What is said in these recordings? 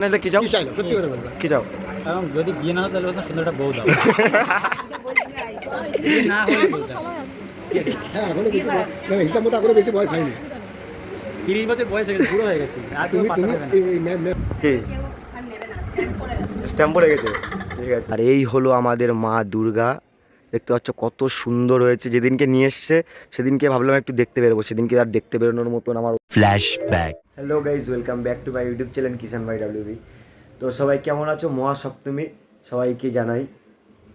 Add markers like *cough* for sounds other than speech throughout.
কি চাও? সত্যি কথা বলবে। কি চাও? কারণ যদি বিয়ে না হতো তাহলে ওখানে সুন্দর একটা বউ দাও। *laughs* না হলে হ্যাঁ এখনও বেশি না না, হিসাব মতো এখনও বেশি বয়স হয়নি। তিরিশ বছর বয়স হয়ে গেছে বুড়ো হয়ে গেছে। আর তুমি এই- এই ম্যাম ম্যাম কি? স্ট্যাম্প পড়ে গেছে? ঠিক আছে। আর এই হলো আমাদের মা দুর্গা। দেখতে পাচ্ছ কত সুন্দর হয়েছে। যেদিনকে নিয়ে এসছে সেদিনকে ভাবলাম একটু দেখতে বেরোবো। সেদিনকে আর দেখতে বেরোনোর মতন আমার flash flashback hello guys welcome back to my YouTube channel Kishan Bhai WB তো সবাই কেমন আছো? মহাসপ্তমী, সবাইকে জানাই।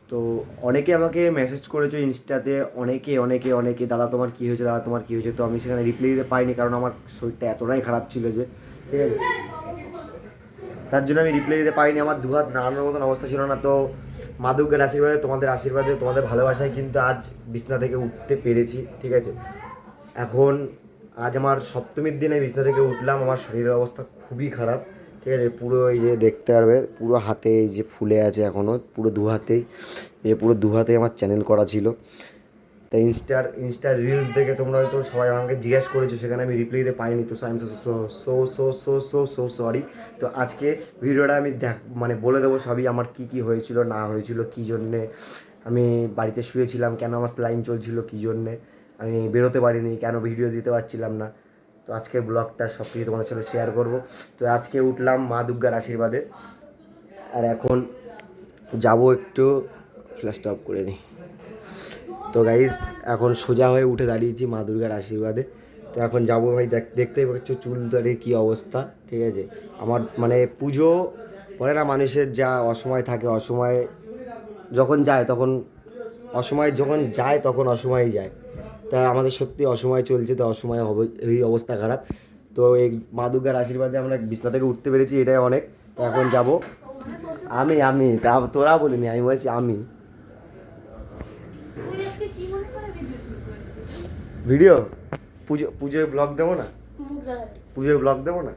তো অনেকে আমাকে মেসেজ করেছ ইনস্টাতে, অনেকে অনেকে অনেকে, দাদা, তোমার কী হয়েছে? দাদা, তোমার কী হয়েছে? তো আমি সেখানে রিপ্লাই দিতে পাইনি কারণ আমার শরীরটা এতটাই খারাপ ছিল যে, ঠিক আছে? তার জন্য আমি রিপ্লাই দিতে পারিনি। আমার দুহাত নাড়ানোর মতন অবস্থা ছিল না। তো মাদুকের আশীর্বাদে, তোমাদের আশীর্বাদে, তোমাদের ভালোবাসায় কিন্তু আজ বিছনা থেকে উঠতে পেরেছি, ঠিক আছে? এখন আজ আমার সপ্তমীর দিনে বিছনা থেকে উঠলাম, আমার শরীরের অবস্থা খুবই খারাপ। ঠিক আছে, পুরো এই যে দেখতে পারবে, পুরো হাতে এই যে ফুলে আছে এখনও পুরো দু হাতেই, এই পুরো দু হাতেই আমার চ্যানেল করা ছিল। তা ইনস্টার ইনস্টার রিলস দেখে তোমরা হয়তো সবাই আমাকে জিজ্ঞেস করেছ, সেখানে আমি রিপ্লাই দিতে পারিনি, তো তো so so so so so so sorry তো আজকে ভিডিওটা আমি দেখ মানে বলে দেবো সবই, আমার কি কি হয়েছিল, না হয়েছিল, কী জন্যে আমি বাড়িতে শুয়েছিলাম, কেন আমার লাইন চলছিল, কী জন্যে। আমি বেরোতে পারিনি, কেন ভিডিও দিতে পারছিলাম না। তো আজকের ব্লগটা সব কিছু তোমাদের সাথে শেয়ার করব। তো আজকে উঠলাম মা দুর্গার আশীর্বাদে। আর এখন যাব একটু ফ্ল্যাশটা অফ করে দিই তো গাইজ এখন সোজা হয়ে উঠে দাঁড়িয়েছি মা দুর্গার আশীর্বাদে। তো এখন যাব ভাই, দেখ, দেখতেই পাচ্ছ চুল দাঁড়িয়ে কী অবস্থা, ঠিক আছে? আমার মানে পুজো বলে না মানুষের যা অসময় থাকে, অসময়ে যখন যায় তখন, অসময় যখন যায় তখন অসময়ে যায়। তা আমাদের সত্যি অসময় চলছে তো অসময় হবে এই অবস্থা খারাপ। তো এই মা দুর্গার আশীর্বাদে আমরা বিছনা থেকে উঠতে পেরেছি এটাই অনেক। তো এখন যাব। আমি আমি তা তোরা বলিনি আমি বলছি আমি। ভিডিও? পুজো পুজোয় ব্লগ দেবো না? পুজোয় ব্লগ দেবো না?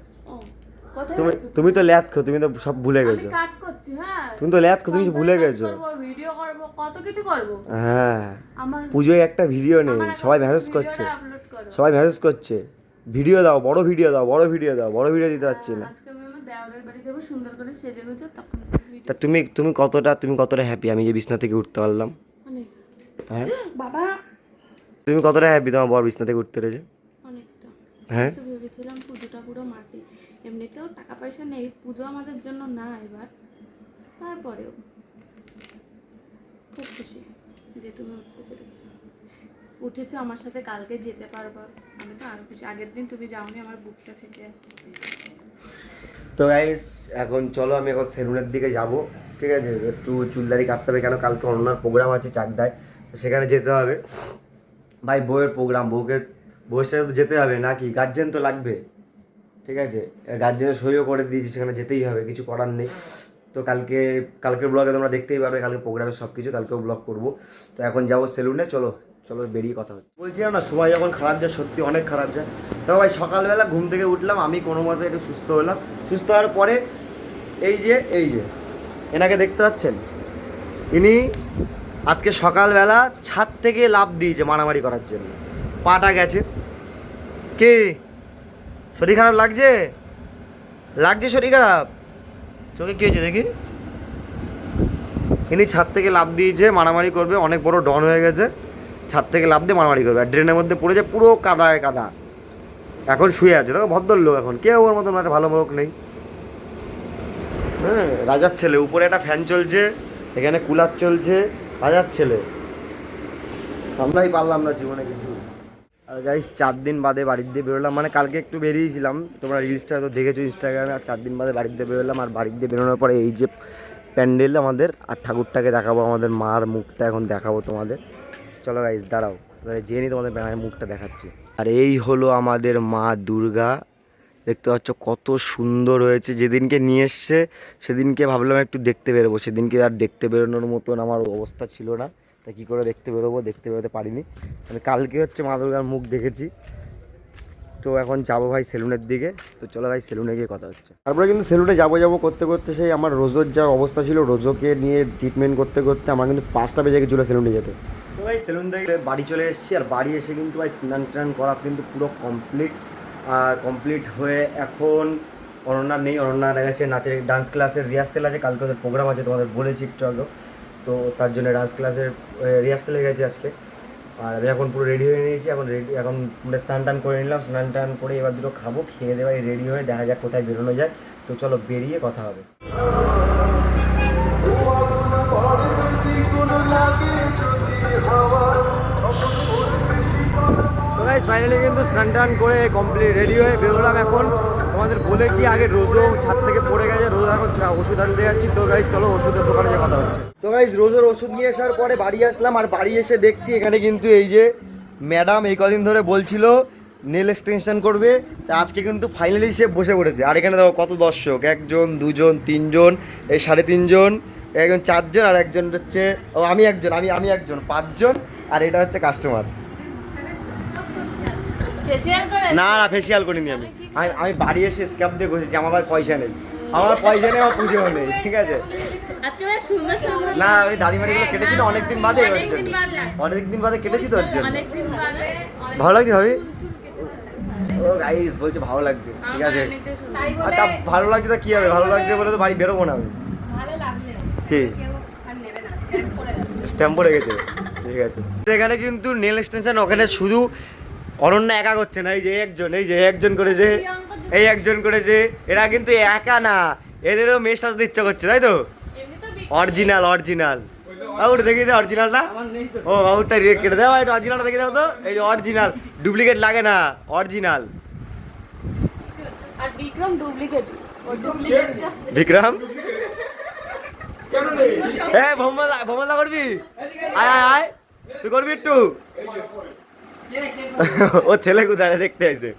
তুমি তুমি তো ল্যাথ খো তুমি তো সব ভুলে গেছো। কাজ করছি হ্যাঁ। তুমি তো ল্যাথ খো তুমি ভুলে গেছো। ভিডিও করব কত কিছু করব। হ্যাঁ। আমার পুজোয় একটা ভিডিও নেই সবাই মেসেজ করছে। সবাই মেসেজ করছে ভিডিও দাও বড় ভিডিও দাও বড় ভিডিও দাও বড় ভিডিও দিতে পারছি না। তখন তা তুমি তুমি কতটা তুমি কতটা হ্যাপি আমি যে বিছনা থেকে উঠতে পারলাম। হ্যাঁ। বাবা। তুমি কতটা হ্যাপি তোমার বড় বিছনা থেকে উঠতে পেরেছে? অনেকটা। হ্যাঁ তো ভেবেছিলাম পুজোটা পুরো মাটি এমনিতেও টাকা পয়সা নেই, পুজো আমাদের জন্য না এবার, তারপরেও। খুব খুশি যে তুমি উঠতে পেরেছ। উঠেছো, আমার সাথে কালকে যেতে পারব। আমি তো আরও খুশি। আগের দিন তুমি যাওনি, আমার বুকটা ফেটে তো গাইস এখন চলো, আমি এখন সেলুনের দিকে যাব, ঠিক আছে? একটু চুলদারি কাটতে হবে কেন? কালকে অন্যান্য প্রোগ্রাম আছে চাকদায়, তো সেখানে যেতে হবে। ভাই, বউয়ের প্রোগ্রাম বউকে, বউয়ের সাথে তো যেতে হবে নাকি? গার্জেন তো লাগবে। ঠিক আছে? গার্জেনের সইও করে দিয়েছি, সেখানে যেতেই হবে, কিছু করার নেই। তো কালকে, কালকের ব্লগে তোমরা দেখতেই পাবে, কালকে প্রোগ্রামের সব কিছু কালকেও ব্লগ করব। তো এখন যাব সেলুনে চলো চলো বেরিয়ে কথা হচ্ছে। বলছিলাম না, সময় যখন খারাপ যায়, সত্যি অনেক খারাপ যায়। তো ভাই, সকালবেলা ঘুম থেকে উঠলাম, আমি কোনো মতে একটু সুস্থ হলাম। সুস্থ হওয়ার পরে, এই যে এই যে, এনাকে দেখতে পাচ্ছেন? ইনি আজকে সকালবেলা ছাদ থেকে লাভ দিয়েছে মারামারি করার জন্য। পাটা গেছে। কে? শরীর খারাপ লাগছে? লাগছে শরীর খারাপ? চোখে কি হয়েছে দেখি? ইনি ছাদ থেকে লাভ দিয়েছে, মারামারি করবে, অনেক বড় ডন হয়ে গেছে। ছাদ থেকে লাভ দিয়ে মারামারি করবে, আর ড্রেনের মধ্যে পড়েছে পুরো কাদায় কাদা। এখন শুয়ে আছে, দেখো ভদ্রলোক এখন। কেউ ওর মতন? একটা ভালো লোক নেই। হ্যাঁ রাজার ছেলে। উপরে একটা ফ্যান চলছে, এখানে কুলার চলছে, রাজার ছেলে। আমরাই পারলাম না জীবনে কিছু। আর গাইস চার দিন বাদে বাড়ির দিয়ে বেরোলাম। মানে কালকে একটু বেরিয়েছিলাম। তোমরা রিলসটা হয়তো দেখেছ ইনস্টাগ্রামে আর চার দিন বাদে বাড়ির দিয়ে বেরোলাম। আর বাড়ির দিয়ে বেরোনোর পরে এই যে প্যান্ডেল আমাদের, আর ঠাকুরটাকে দেখাবো আমাদের মার মুখটা এখন দেখাবো তোমাদের। চলো গাইস দাঁড়াও। এবারে জেনে তোমাদের মায়ের মুখটা দেখাচ্ছি। আর এই হলো আমাদের মা দুর্গা। দেখতে পাচ্ছ কত সুন্দর হয়েছে। যেদিনকে নিয়ে এসছে, সেদিনকে ভাবলাম একটু দেখতে বেরোবো। সেদিনকে আর দেখতে বেরোনোর মতন আমার অবস্থা ছিল না। তা কী করে দেখতে বেরোবো? দেখতে বেরোতে পারিনি। আমি কালকে হচ্ছে মা দুর্গার মুখ দেখেছি। তো এখন যাব ভাই সেলুনের দিকে। তো চলো ভাই সেলুনে গিয়ে কথা হচ্ছে। তারপরে কিন্তু সেলুনে যাব যাব করতে করতে সেই আমার রোজোর যা অবস্থা ছিল, রোজোকে নিয়ে ট্রিটমেন্ট করতে করতে আমার কিন্তু পাঁচটা বেজে গেছিল সেলুনে যেতে। তো ভাই সেলুন থেকে বাড়ি চলে এসেছি আর বাড়ি এসে কিন্তু ভাই স্নান টান করা কিন্তু পুরো কমপ্লিট আর কমপ্লিট হয়ে এখন অনন্যা নেই। অনন্যা গেছে নাচের ডান্স ক্লাসের রিহার্সেল আছে। কালকে ওদের প্রোগ্রাম আছে, তোমাদের বলেছি একটু আগে। তো তার জন্য ডান্স ক্লাসের রিহার্সেলে গেছে আজকে। আর আমি এখন পুরো রেডি হয়ে নিয়েছি, এখন রেডি এখন পুরো স্নান টান করে নিলাম, স্নান টান করে এবার দুটো খাব, খেয়ে দেওয়াই রেডি হয়ে দেখা যাক কোথায় বেরোনো যায়। তো চলো বেরিয়ে কথা হবে। ফাইনালি কিন্তু স্নান টান করে কমপ্লিট রেডি হয়ে বেরোলাম এখন। তোমাদের বলেছি আগে রোজও ছাদ থেকে পড়ে গেছে রোজ এখন ওষুধ আনতে যাচ্ছি। তো গাইজ চলো ওষুধের দোকানে যে কথা হচ্ছে। তো গাইজ রোজের ওষুধ নিয়ে আসার পরে বাড়ি আসলাম আর বাড়ি এসে দেখছি এখানে কিন্তু এই যে ম্যাডাম এই কদিন ধরে বলছিল নেল এক্সটেনশন করবে। তা আজকে কিন্তু ফাইনালি সে বসে পড়েছে। আর এখানে দেখো কত দর্শক একজন দুজন তিনজন এই সাড়ে তিনজন একজন চারজন আর একজন হচ্ছে ও আমি একজন আমি আমি একজন পাঁচজন আর এটা হচ্ছে কাস্টমার না না ফেসিয়াল করিনি আমি। আমি আমি বাড়ি এসে স্ক্যাপ দিয়ে বসেছি আমার ভাই পয়সা নেই। আমার পয়সা নেই আমার পুজোও নেই ঠিক আছে? না ওই দাড়ি মাড়িগুলো কেটেছি না অনেকদিন বাদে অনেকদিন বাদ। বাদে কেটেছি তো ওর জন্য। ভালো লাগছে ভাবি? ও গাইস বলছে ভালো লাগছে ঠিক আছে? আর তা ভালো লাগছে তা কি হবে? ভালো লাগছে বলে তো বাড়ি বেরোবো না আমি। কি? স্ট্যাম্প পড়ে গেছে। ঠিক আছে। এখানে কিন্তু নেল এক্সটেনশন ওখানে শুধু অনন্য একা করছে না এই যে একজন এই যে একজন করেছে এই একজন করেছে এরা কিন্তু একা না এদেরও মেয়ে সাজতে ইচ্ছা করছে তাই তো? Original original. বাবুটা দেখে দাও অরিজিনালটা ও বাবুটা রিয়েক্ট কেটে দাও এটা অরিজিনালটা দেখে দাও তো। এই যে অরিজিনাল ডুপ্লিকেট লাগে না অরিজিনাল। আর বিক্রম ডুপ্লিকেট। ও ডুপ্লিকেট। বিক্রম? হ্যাঁ ভোমলা ভোমলা করবি? আয় আয় আয়। তুই করবি একটু? *laughs* ও ছেলে কোথায় দেখতে আছে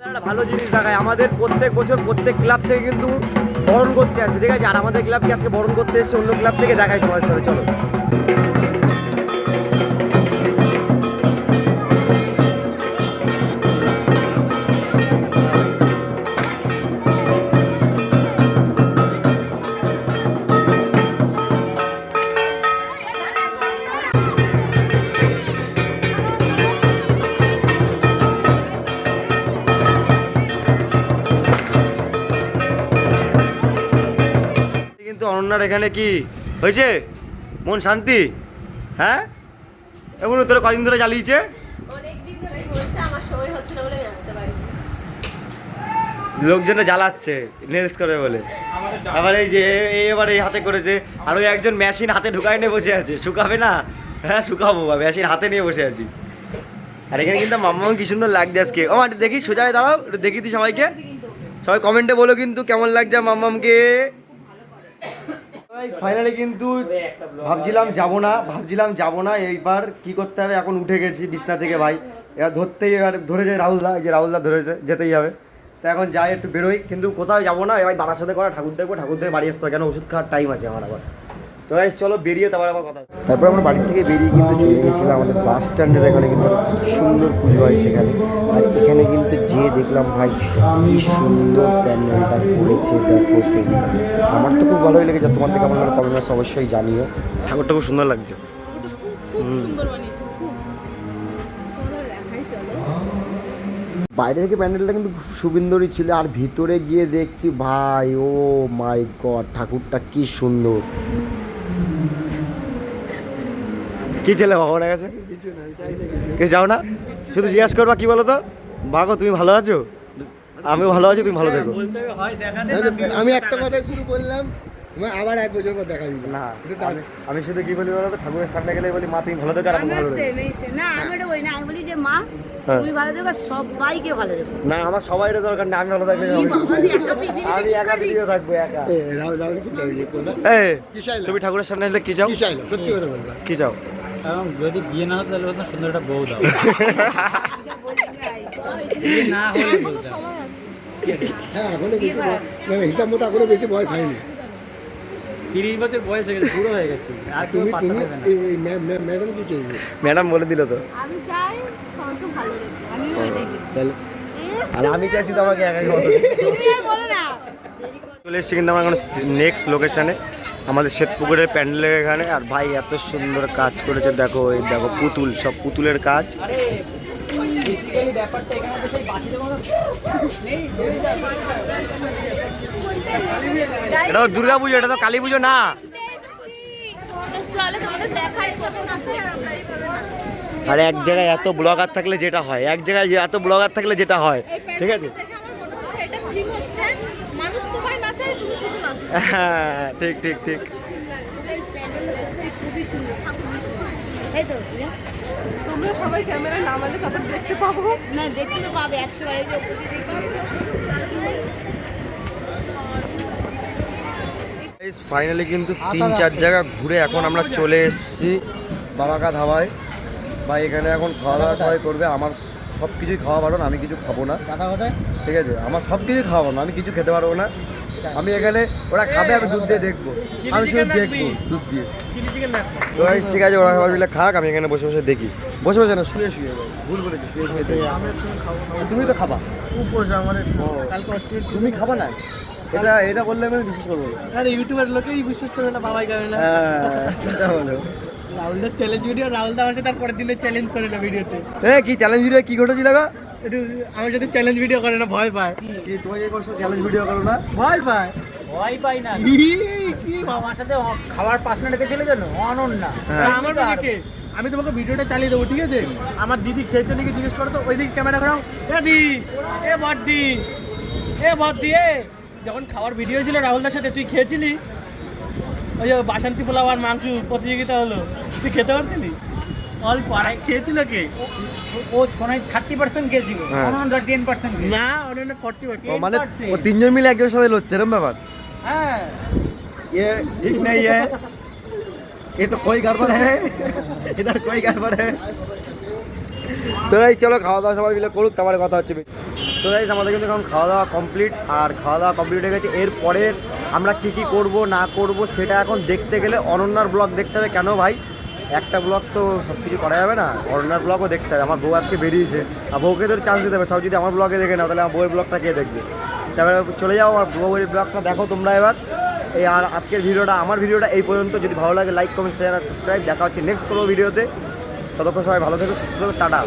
একটা ভালো জিনিস দেখায়। আমাদের প্রত্যেক বছর প্রত্যেক ক্লাব থেকে কিন্তু বরণ করতে আসে। ঠিক আছে? আর আমাদের ক্লাবকে আজকে বরণ করতে এসছে? অন্য ক্লাব থেকে দেখাই তোমাদের সাথে। চলো। অনন্যার এখানে কি হয়েছে? মন শান্তি? হ্যাঁ? এখন তোরা কদিন ধরে জ্বালিয়েছে? লোকজনে জ্বালাচ্ছে নেলস করে বলে। আবার এই যে এবার এই হাতে করেছে আর ওই একজন মেশিন হাতে ঢুকায় নিয়ে বসে আছে। শুকাবে না? হ্যাঁ শুকাবো বা মেশিন হাতে নিয়ে বসে আছি। আর এখানে কিন্তু মাম্মাও কি সুন্দর লাগছে আজকে। ও মাটি দেখি সোজা দাঁড়াও একটু দেখি সবাইকে। সবাই কমেন্টে বলো কিন্তু কেমন লাগছে মাম্মামকে। ফাইনালি কিন্তু ভাবছিলাম যাব না, ভাবছিলাম যাব না, এইবার কি করতে হবে? এখন উঠে গেছি বিছনা থেকে ভাই। এবার ধরতেই, এবার ধরেছে রাহুলদা, এই যে রাহুলদা ধরেছে যেতেই হবে। তা এখন যাই, একটু বেরোই, কিন্তু কোথাও যাব না। এবার বাড়ার সাথে করা ঠাকুর দেখব ঠাকুর থেকে বাড়ি আসতে হবে। কেন ওষুধ খাওয়ার টাইম আছে আমার আবার। তো গাইস চলো বেরিয়ে তারপর আবার কথা তারপর আমরা বাড়ি থেকে বেরিয়ে কিন্তু চলে গেছিলাম আমাদের বাস স্ট্যান্ডের এখানে কিন্তু খুব সুন্দর পুজো হয় সেখানে। আর এখানে কিন্তু যে দেখলাম ভাই কি সুন্দর প্যান্ডেলটা করেছে দেখো আমার তো খুব ভালোই লেগেছে। তোমার থেকে আমার কমেন্টস অবশ্যই জানিও। ঠাকুরটা খুব সুন্দর লাগছে। বাইরে থেকে প্যান্ডেলটা কিন্তু খুব সুন্দরই ছিল। আর ভিতরে গিয়ে দেখছি ভাই ও মাই গড ঠাকুরটা কি সুন্দর। কি ছেলে ভগবান গেছে? কে যাও না। শুধু জিজ্ঞাসা করবা কি বলো তো? বাগো তুমি ভালো আছো? আমি ভালো আছি তুমি ভালো থেকো। আমি একটা কথাই শুরু করলাম আবার এক বছর পর দেখা দিল না আমি- শুধু কি বলি বলো তো ঠাকুরের সামনে গেলে বলি মা তুমি ভালো থেকো আর আমি ভালো না আমি ওটা বলি না আমি বলি যে মা হ্যাঁ। তুমি ভালো দেখো সবাইকে ভালো দেখো না আমার সবাই দরকার নেই আমি ভালো বাবা, আমি একা ভিডিও থাকব একা। এ রাহুল রাহুল কি চাই? তুমি ঠাকুরের সামনে আসলে কি চাও? কি চাইলাম সত্যি কথা বললাম কি চাও? এবং যদি বিয়ে না হতো তাহলে বলতাম সুন্দর একটা বউ দাও। বিয়ে না হলে বলতাম হ্যাঁ এখনও বেশি না না, হিসাব মতো এখনও বেশি বয়স হয়নি। তিরিশ বছর বয়স হয়ে গেছে বুড়ো হয়ে গেছি। আর তুমি ম্যাডাম কি চাইবে? ম্যাডাম বলে দিল তো। আমি চাই সবাইকে ভালো রেখো আমিও তাহলে আর আমি চাইছি তো আমাকে একা মতো। তুমি আর বলো না। চলে এসেছি কিন্তু আমার এখন নেক্সট লোকেশানে আমাদের শ্বেতপুকুরের প্যান্ডেলের এখানে, আর ভাই এত সুন্দর কাজ করেছে, দেখো এই দেখো পুতুল, সব পুতুলের কাজ। এটা তো দুর্গা পুজো, এটা তো কালী পুজো না। আর এক জায়গায় এত ব্লগার থাকলে যেটা হয়, এক জায়গায় এত ব্লগার থাকলে যেটা হয়, ঠিক আছে? মানুষ তোমার নাচায় তুমি শুধু নাচো হ্যাঁ ঠিক ঠিক ঠিক। এই তো তোমরা সবাই ক্যামেরায় নামালে তারপর দেখতে পাবো। না দেখতে তো পাবে একশো বার এই যে ওপর ফাইনালি কিন্তু তিন চার জায়গা ঘুরে এখন আমরা চলে এসেছি বাবাকা ধাবায় বা এখানে এখন খাওয়া দাওয়া সবাই করবে। আমার সব কিছুই খাওয়া বারণ আমি কিছু খাব না। কথা কথায়? ঠিক আছে? আমার সব কিছুই খাওয়া বারণ আমি কিছু খেতে পারব না। আমি এখানে ওরা খাবে আমি দুধ দিয়ে দেখব। আমি শুধু দেখব দুধ দিয়ে। তো ঠিক আছে ওরা মিলে খাক আমি এখানে বসে বসে দেখি। বসে বসে না শুয়ে শুয়ে ভুল বলেছি শুয়ে শুয়ে দেখি। তুমি তো খাবা। আমার তুমি খাবা না? এটা এটা বললে আমি বিশ্বাস করব না। আরে ইউটিউবের লোকেই বিশ্বাস করবে না বাবাই করে না। হ্যাঁ সেটা বলো। রাহুলদার চ্যালেঞ্জ ভিডিও রাহুল দা আমাকে তার পরের দিনে চ্যালেঞ্জ করে না ভিডিওতে এ কি চ্যালেঞ্জ ভিডিও কি ঘটেছিল গো? একটু আমার সাথে চ্যালেঞ্জ ভিডিও করে না ভয় পায়। কি তোমাকে এই কষ্ট চ্যালেঞ্জ ভিডিও করো না? ভয় পায়। ভয় পাই না। কি বাবা আমার সাথে খাওয়ার পার্টনার রেখেছিল জানো অনন্যা। হ্যাঁ। আমার বাড়িকে আমি তোমাকে ভিডিওটা চালিয়ে দেবো ঠিক আছে? আমার দিদি খেয়েছে নাকি জিজ্ঞেস করো তো ওইদিকে ক্যামেরা করাও এ দি এ বড়দি এ বড়দি এ। যখন খাওয়ার ভিডিও ছিল রাহুলদার সাথে তুই খেয়েছিলি? ওই যে বাসন্তী পোলাও আর মাংস প্রতিযোগিতা হলো। তুই খেতে পারছিলি অল্প আর খেয়েছিল কে ও সোনাই থার্টি পার্সেন্ট খেয়েছিল হ্যাঁ। অনন্যা টেন পার্সেন্ট না অন্য ফর্টি ও মানে 10%? ও তিনজন মিলে একজনের সাথে লড়ছে এরকম ব্যাপার হ্যাঁ ये ठीक नहीं है ये तो कोई गड़बड़ है इधर कोई गड़बड़ है তো এই চলো খাওয়া দাওয়া সবাই মিলে করুক তারপরে কথা হচ্ছে তো এই আমাদের কিন্তু এখন খাওয়া দাওয়া কমপ্লিট আর খাওয়া দাওয়া কমপ্লিট হয়ে গেছে এর পরের আমরা কি কি করব না করব সেটা এখন দেখতে গেলে অনন্যার ব্লগ দেখতে হবে কেন ভাই একটা ব্লগ তো সব কিছু করা যাবে না অন্যার ব্লগও দেখতে হবে। আমার বউ আজকে বেরিয়েছে। আর বউকে তো চান্স দিতে হবে। সব যদি আমার ব্লগে দেখে না তাহলে আমার বউয়ের ব্লগটা কে দেখবে? তারপরে চলে যাও আমার বউয়ের ব্লগটা দেখো তোমরা এবার। এই আর আজকের ভিডিওটা, আমার ভিডিওটা এই পর্যন্ত। যদি ভালো লাগে লাইক কমেন্ট শেয়ার আর সাবস্ক্রাইব দেখা হচ্ছে নেক্সট কোনো ভিডিওতে ততক্ষণ সবাই ভালো থেকো, সুস্থ থাকো, টাটা।